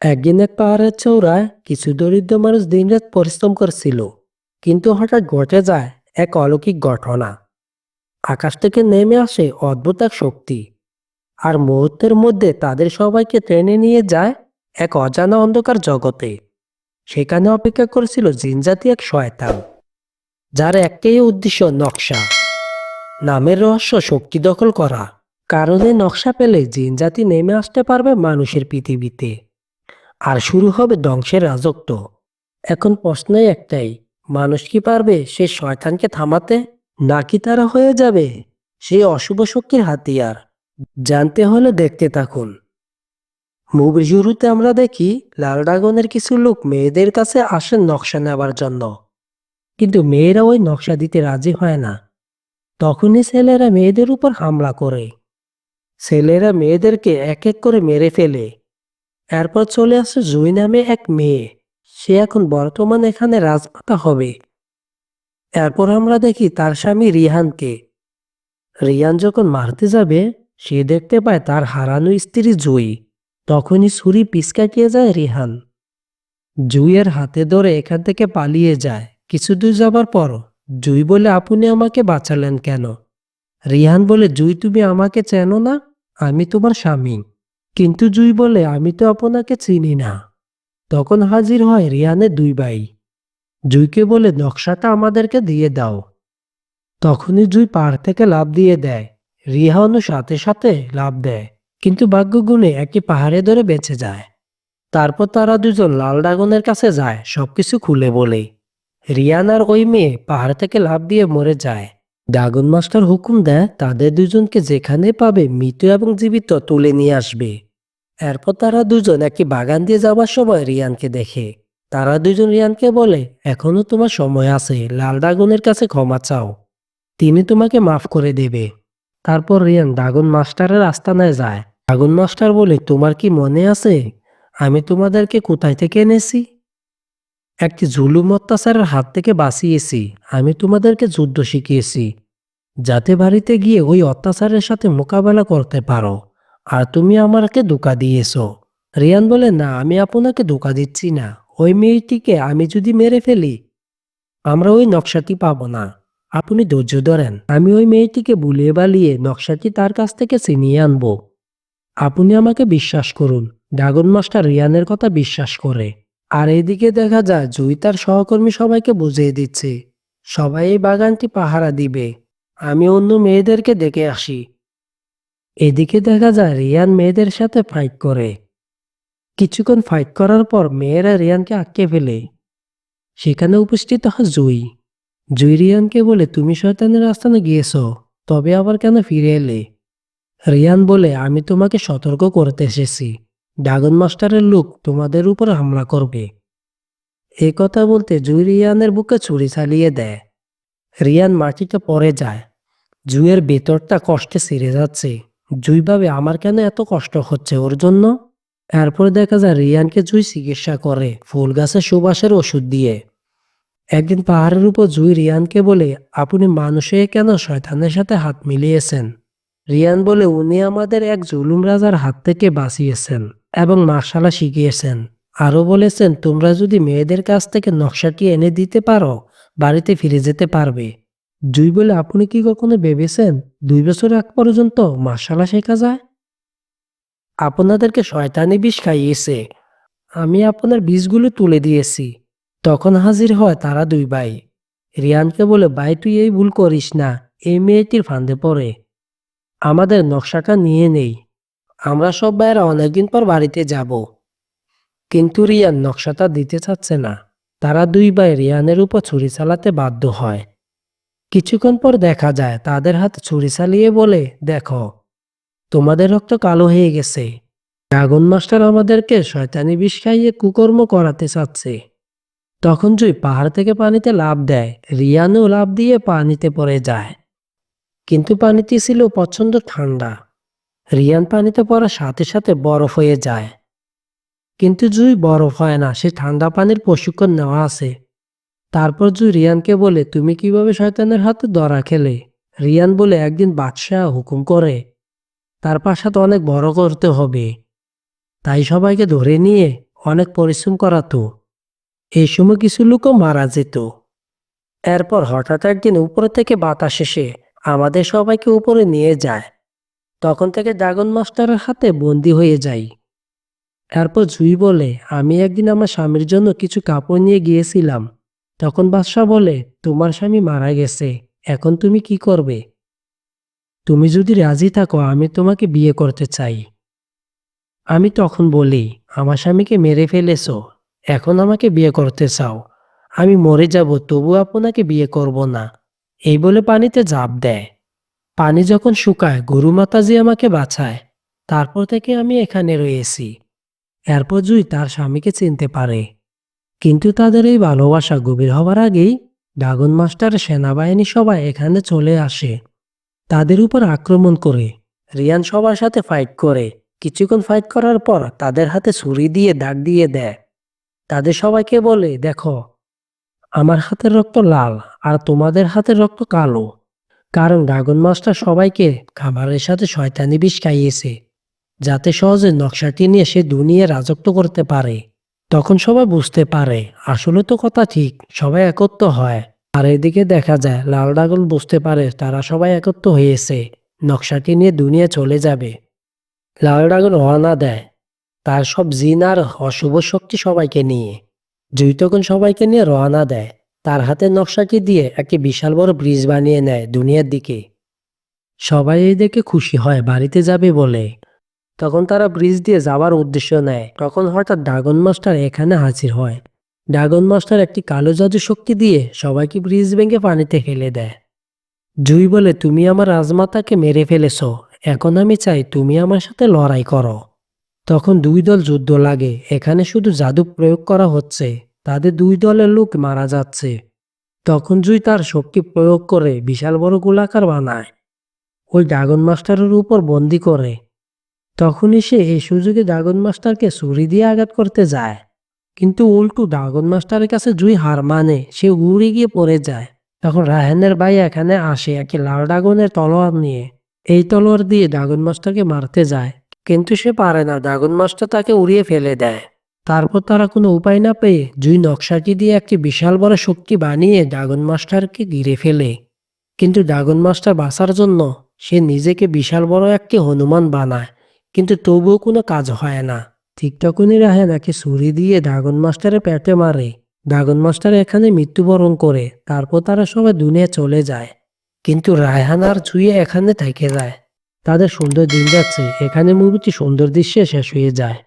একদিন এক পাহাড়ের চৌড়ায় কিছু দরিদ্র মানুষ দিনরাত পরিশ্রম করছিল। কিন্তু হঠাৎ ঘটে যায় এক অলৌকিক ঘটনা। আকাশ থেকে নেমে আসে অদ্ভুত এক শক্তি। আর মুহূর্তের মধ্যে তাদের সবাইকে টেনে নিয়ে যায় এক অজানা অন্ধকার জগতে। সেখানে অপেক্ষা করেছিল জিনজাতি এক শয়তান, যার একটাই উদ্দেশ্য নকশা। নামের রহস্য শক্তি দখল করা। কারণে নকশা পেলে জিনজাতি নেমে আসতে পারবে মানুষের পৃথিবীতে। আর শুরু হবে ধ্বংসের রাজত্ব। এখন প্রশ্নই একটাই, মানুষ কি পারবে সে শয়তানকে থামাতে? নাকি তারা হয়ে যাবে সেই অশুভ শক্তির হাতিয়ার? জানতে হলে দেখতে থাকুন। মুভির শুরুতে আমরা দেখি, লাল ড্রাগনের কিছু লোক মেয়েদের কাছে আসেন নকশা নেবার জন্য। কিন্তু মেয়েরা ওই নকশা দিতে রাজি হয় না। তখনই ছেলেরা মেয়েদের উপর হামলা করে। ছেলেরা মেয়েদেরকে এক এক করে মেরে ফেলে। এরপর চলে আসে জুই নামে এক মেয়ে। সে এখন বর্তমান এখানে রাজমাতা হবে। এরপর আমরা দেখি তার স্বামী রিহানকে রিয়ান যখন মারতে যাবে, সে দেখতে পায় তার হারানো স্ত্রী জুই। তখনই ছুরি পিস কাটিয়ে যায় রিহান জুইয়ের হাতে ধরে এখান থেকে পালিয়ে যায়। কিছু দূর যাবার পর জুই বলে, আপনি আমাকে বাঁচালেন কেন? রিহান বলে, জুই, তুমি আমাকে চেনো না? আমি তোমার স্বামী। কিন্তু জুই বলে, আমি তো আপনাকে চিনি না। তখন হাজির হয় রিয়ানের দুই ভাই। জুইকে বলে, নকশাটা আমাদেরকে দিয়ে দাও। তখনই জুই পাহাড় থেকে লাভ দিয়ে দেয়। রিহানও সাথে সাথে লাভ দেয়, কিন্তু ভাগ্যগুণে একটি পাহাড়ে ধরে বেঁচে যায়। তারপর তারা দুজন লাল ড্রাগনের কাছে যায়, সবকিছু খুলে বলে। রিয়ান আর ওই মেয়ে পাহাড় থেকে লাভ দিয়ে মরে যায়। ড্রাগন মাস্টার হুকুম দেয়, তাদের দুজনকে যেখানে পাবে মৃত এবং জীবিত তুলে নিয়ে আসবে। এরপর তারা দুজন একটি বাগান দিয়ে যাওয়ার সময় রিয়ানকে দেখে। তারা দুজন রিয়ানকে বলে, এখনও তোমার সময় আছে, লাল ড্রাগনের কাছে ক্ষমা চাও। তিনি তোমাকে মাফ করে দেবে। তারপর রিয়ান ড্রাগন মাস্টারের আস্তানায় যায়। ড্রাগন মাস্টার বলে, তোমার কি মনে আছে? আমি তোমাদেরকে কোথায় থেকে এনেছি? একটি জুলুম অত্যাচারের হাত থেকে বাঁচিয়েছি। আমি তোমাদেরকে যুদ্ধ শিখিয়েছি, যাতে বাড়িতে গিয়ে ওই অত্যাচারের সাথে মোকাবেলা করতে পারো। আর তুমি আমাকে ধোকা দিয়েছ। রিয়ান বলে, না, আমি আপনাকে ধোকা দিচ্ছি না। ওই মেয়েটিকে আমি যদি মেরে ফেলি, আমরা ওই নকশাটি পাবো না। আপনি ধৈর্য ধরেন। আমি ওই মেয়েটিকে বুলিয়ে বালিয়ে নকশাটি তার কাছ থেকে ছিনিয়ে আনব। আপনি আমাকে বিশ্বাস করুন। ড্রাগন মাস্টার রিয়ানের কথা বিশ্বাস করে। আর এদিকে দেখা যায় জুই তার সহকর্মী সবাইকে বুঝিয়ে দিচ্ছে। সবাই এই বাগানটি পাহারা দিবে। আমি অন্য মেয়েদেরকে দেখে আসি। এদিকে দেখা যায় রিয়ান মেয়েদের সাথে ফাইট করে। কিছুক্ষণ ফাইট করার পর মেয়েরা রিয়ানকে আটকে ফেলে। সেখানে উপস্থিত হয় জুই। জুই রিয়ানকে বলে, তুমি শয়তানের আস্থানে গিয়েছ, তবে আবার কেন ফিরে এলে? রিয়ান বলে, আমি তোমাকে সতর্ক করতে এসেছি। ড্রাগন মাস্টারের লোক তোমাদের উপর হামলা করবে। এ কথা বলতে জুই রিয়ানের বুকে ছুরি চালিয়ে দেয়। রিয়ান মাটিতে পড়ে যায়। জুইয়ের ভেতরটা কষ্টে ছিঁড়ে যাচ্ছে। জুই ভাবে, আমার কেন এত কষ্ট হচ্ছে ওর জন্য? এরপর দেখা যায় রিয়ানকে জুই চিকিৎসা করে ফুল গাছের সুবাসের ওষুধ দিয়ে। একদিন পাহাড়ের উপর জুই রিয়ানকে বলে, আপনি মানুষে কেন শয়তানের সাথে হাত মিলিয়েছেন? রিয়ান বলে, উনি আমাদের এক জুলুম রাজার হাত থেকে বাঁচিয়েছেন। এবং মার্শালা শিখিয়েছেন। আরও বলেছেন, তোমরা যদি মেয়েদের কাছ থেকে নকশাটি এনে দিতে পারো, বাড়িতে ফিরে যেতে পারবে। জুই বলে, আপনি কি কখনো ভেবেছেন দুই বছর আগ পর্যন্ত মার্শালা শেখা যায়? আপনাদেরকে শয়তানি বিষ খাইয়েছে। আমি আপনার বীজগুলো তুলে দিয়েছি। তখন হাজির হয় তারা দুই ভাই। রিয়ানকে বলে, ভাই, তুই এই ভুল করিস না। এই মেয়েটির ফান্দে পড়ে। আমাদের নকশাটা নিয়ে নেই। আমরা সব ভাইয়েরা অনেকদিন পর বাড়িতে যাব। কিন্তু রিয়ান নকশাটা দিতে চাচ্ছে না। তারা দুই ভাই রিয়ানের উপর ছুরি চালাতে বাধ্য হয়। কিছুক্ষণ পর দেখা যায়, তাদের হাত ছুরি চালিয়ে বলে, দেখো, তোমাদের রক্ত কালো হয়ে গেছে। ড্রাগন মাস্টার আমাদেরকে শয়তানি বিষ খাইয়ে কুকর্ম করাতে চাচ্ছে। তখন জুই পাহাড় থেকে পানিতে লাভ দেয়। রিয়ানও লাভ দিয়ে পানিতে পড়ে যায়। কিন্তু পানিটি ছিল প্রচণ্ড ঠান্ডা। রিয়ান পানিতে পড়ার সাথে সাথে বরফ হয়ে যায়। কিন্তু জুই বরফ হয় না, সে ঠান্ডা পানির প্রশিক্ষণ নেওয়া আছে। তারপর জুই রিয়ানকে বলে, তুমি কীভাবে শয়তানের হাতে ধরা খেলে? রিয়ান বলে, একদিন বাদশাহ হুকুম করে, তার প্রাসাদ অনেক বড় করতে হবে। তাই সবাইকে ধরে নিয়ে অনেক পরিশ্রম করাতো এই সময় কিছু লোকও মারা যেত। এরপর হঠাৎ একদিন উপরে থেকে বাতাস এসে আমাদের সবাইকে উপরে নিয়ে যায়। তখন থেকে ড্রাগন মাস্টারের হাতে বন্দি হয়ে যাই। এরপর জুই বলে, আমি একদিন আমার স্বামীর জন্য কিছু কাপড় নিয়ে গিয়েছিলাম। তখন বাদশাহ বলে, তোমার স্বামী মারা গেছে, এখন তুমি কি করবে? তুমি যদি রাজি থাকো, আমি তোমাকে বিয়ে করতে চাই। আমি তখন বলি, আমার স্বামীকে মেরে ফেলেছো, এখন আমাকে বিয়ে করতে চাও। আমি মরে যাব তবু আপনাকে বিয়ে করব না। এই বলে পানিতে ঝাঁপ দেয়। পানি যখন শুকায় গরু মাতাজি আমাকে বাঁচায়, তারপর থেকে আমি এখানে রয়েছি। এরপর জুই তার স্বামীকে চিনতে পারে। কিন্তু তাদের এই ভালোবাসা গভীর হওয়ার আগেই ড্রাগন মাস্টার, সেনাবাহিনী সবাই এখানে চলে আসে। তাদের উপর আক্রমণ করে, রিয়ান সবার সাথে ফাইট করে। কিছুক্ষণ ফাইট করার পর তাদের হাতে ছুরি দিয়ে দাগ দিয়ে দেয়। তাদের সবাইকে বলে, দেখো, আমার হাতের রক্ত লাল আর তোমাদের হাতের রক্ত কালো। কারণ ড্রাগন মাস্টার সবাইকে খাবারের সাথে শয়তানি বিষ খাইয়েছে, যাতে সহজে নকশাটি নিয়ে সে দুনিয়া রাজত্ব করতে পারে। তখন সবাই বুঝতে পারে, আসলে তো কথা ঠিক, সবাই একত্র হয়। আর এদিকে দেখা যায়, লাল ড্রাগন বুঝতে পারে তারা সবাই একত্র হয়েছে, নকশাটি নিয়ে দুনিয়া চলে যাবে। লাল ড্রাগন রওনা দেয়, তার সব জিন আর অশুভ শক্তি সবাইকে নিয়ে। জুই তখন সবাইকে নিয়ে রওনা দেয়। তার হাতে নকশাটি দিয়ে একটি বিশাল বড় ব্রিজ বানিয়ে নেয় দুনিয়ার দিকে। সবাই এই দেখে খুশি হয়, বাড়িতে যাবে বলে। তখন তারা ব্রিজ দিয়ে যাওয়ার উদ্দেশ্য নেয়। তখন হঠাৎ ড্রাগন মাস্টার এখানে হাজির হয়। ড্রাগন মাস্টার একটি কালো জাদু শক্তি দিয়ে সবাইকে ব্রিজ ভেঙে পানিতে ফেলে দেয়। জুই বলে, তুমি আমার রাজমাতাকে মেরে ফেলেছ। এখন আমি চাই তুমি আমার সাথে লড়াই করো। তখন দুই দল যুদ্ধ লাগে। এখানে শুধু জাদু প্রয়োগ করা হচ্ছে। তাদের দুই দলের লোক মারা যাচ্ছে। তখন জুই তার শক্তি প্রয়োগ করে বিশাল বড় গোলাকার বানায়। ওই ড্রাগন মাস্টারের উপর বন্দি করে। তখনই সে এই সুযোগে ড্রাগন মাস্টারকে ছুরি দিয়ে আঘাত করতে যায়। কিন্তু উল্টু ড্রাগন মাস্টারের কাছে জুই হার মানে সে উড়ে গিয়ে পড়ে যায়। তখন রায়হানের ভাই এখানে আসে একটি লাল ড্রাগনের তলোয়ার নিয়ে। এই তলোয়ার দিয়ে ড্রাগন মাস্টারকে মারতে যায়। কিন্তু সে পারে না। ড্রাগন মাস্টার তাকে উড়িয়ে ফেলে দেয়। তারপর তারা কোনো উপায় না পেয়ে জুই নকশাটি দিয়ে একটি বিশাল বড় শক্তি বানিয়ে ড্রাগন মাস্টারকে ঘিরে ফেলে। কিন্তু ড্রাগন মাস্টার বাঁচার জন্য সে নিজেকে বিশাল বড় একটি হনুমান বানায়, কিন্তু তবুও কোনো কাজ হয় না। ঠিক তখনই রাহে নাকি ছুরি দিয়ে ড্রাগন মাস্টারের পেটে মারে। ড্রাগন মাস্টার এখানে মৃত্যুবরণ করে, তারপর তারা সবাই দুনিয়া চলে যায়। কিন্তু রায়হান আর ছুঁয়ে এখানে থেকে যায়। তাদের সুন্দর দিন যাচ্ছে, এখানে মুভিটি সুন্দর দৃশ্যে শেষ হয়ে যায়।